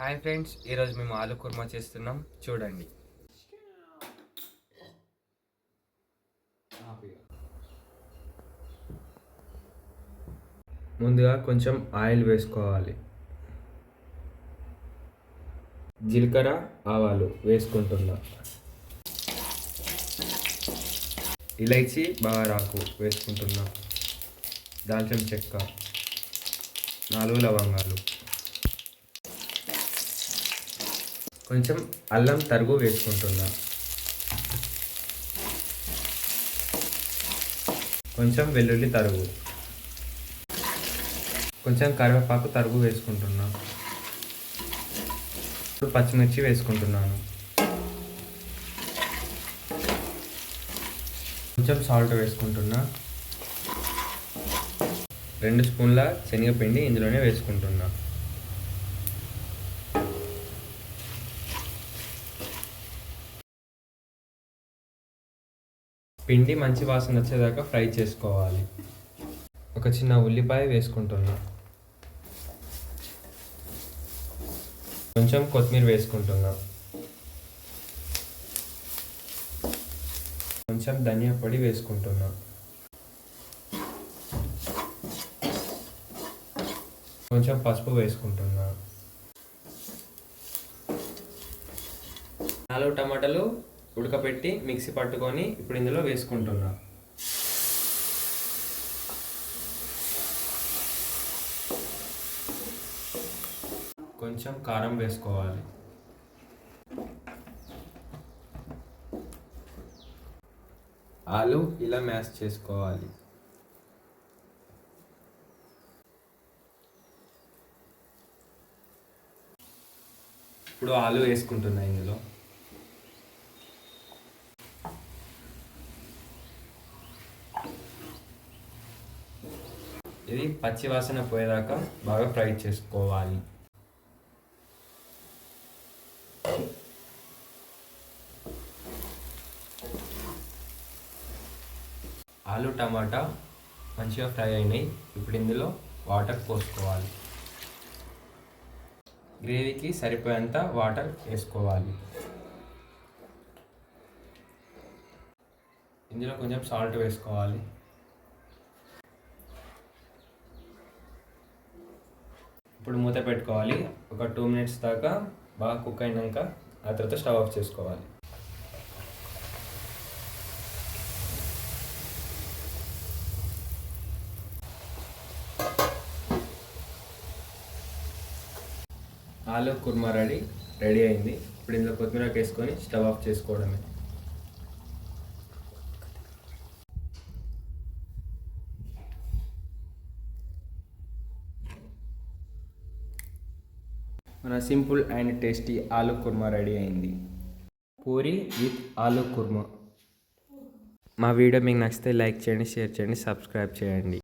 Hi friends ఈరోజు మేము ఆలు కుర్మా చేస్తున్నాం. చూడండి. ముందుగా కొంచెం ఆయిల్ వేసుకోవాలి. జీలకర్ర ఆవాలు వేసుకుంటున్నా. ఇలైచి బాగారాకు వేసుకుంటున్నా. దాల్చిన చెక్క నాలుగు లవంగాలు. కొంచెం అల్లం తరుగు వేసుకుంటున్నా. కొంచెం వెల్లుల్లి తరుగు. కొంచెం కరివేపాకు తరుగు వేసుకుంటున్నా. ఇప్పుడు పచ్చిమిర్చి వేసుకుంటున్నాను. కొంచెం సాల్ట్ వేసుకుంటున్నా. రెండు స్పూన్ల శనగపిండి ఇందులోనే వేసుకుంటున్నా. పిండి మంచి వాసన వచ్చేదాకా ఫ్రై చేసుకోవాలి. ఒక చిన్న ఉల్లిపాయ వేసుకుంటున్నా. కొంచెం కొత్తిమీర వేసుకుంటున్నా. కొంచెం ధనియా పొడి వేసుకుంటున్నా. కొంచెం పసుపు వేసుకుంటున్నా. నాలుగు టమాటాలు ఉడకపెట్టి మిక్సీ పట్టుకొని ఇప్పుడు ఇందులో వేసుకుంటున్నా. కొంచెం కారం వేసుకోవాలి. ఆలు ఇలా మ్యాష్ చేసుకోవాలి. ఇప్పుడు ఆలు వేసుకుంటున్నా ఇందులో. ఇది పచ్చి వాసన పోయేదాకా బాగా ఫ్రై చేసుకోవాలి. ఆలు టమాటా మంచిగా ఫ్రై అయినాయి. ఇప్పుడు ఇందులో వాటర్ పోసుకోవాలి. గ్రేవీకి సరిపోయేంత వాటర్ వేసుకోవాలి. ఇందులో కొంచెం సాల్ట్ వేసుకోవాలి. ఇప్పుడు మూత పెట్టుకోవాలి. ఒక టూ మినిట్స్ దాకా బాగా కుక్ అయినాక ఆ తర్వాత స్టవ్ ఆఫ్ చేసుకోవాలి. ఆలు కుర్మా రెడీ రెడీ అయింది. ఇప్పుడు ఇందులో కొత్తిమీర వేసుకొని స్టవ్ ఆఫ్ చేసుకోవడమే. మన సింపుల్ అండ్ టేస్టీ ఆలు కుర్మా రెడీ అయింది. పూరి విత్ ఆలు కుర్మా. మా వీడియో మీకు నచ్చితే లైక్ చేయండి షేర్ చేయండి సబ్స్క్రైబ్ చేయండి.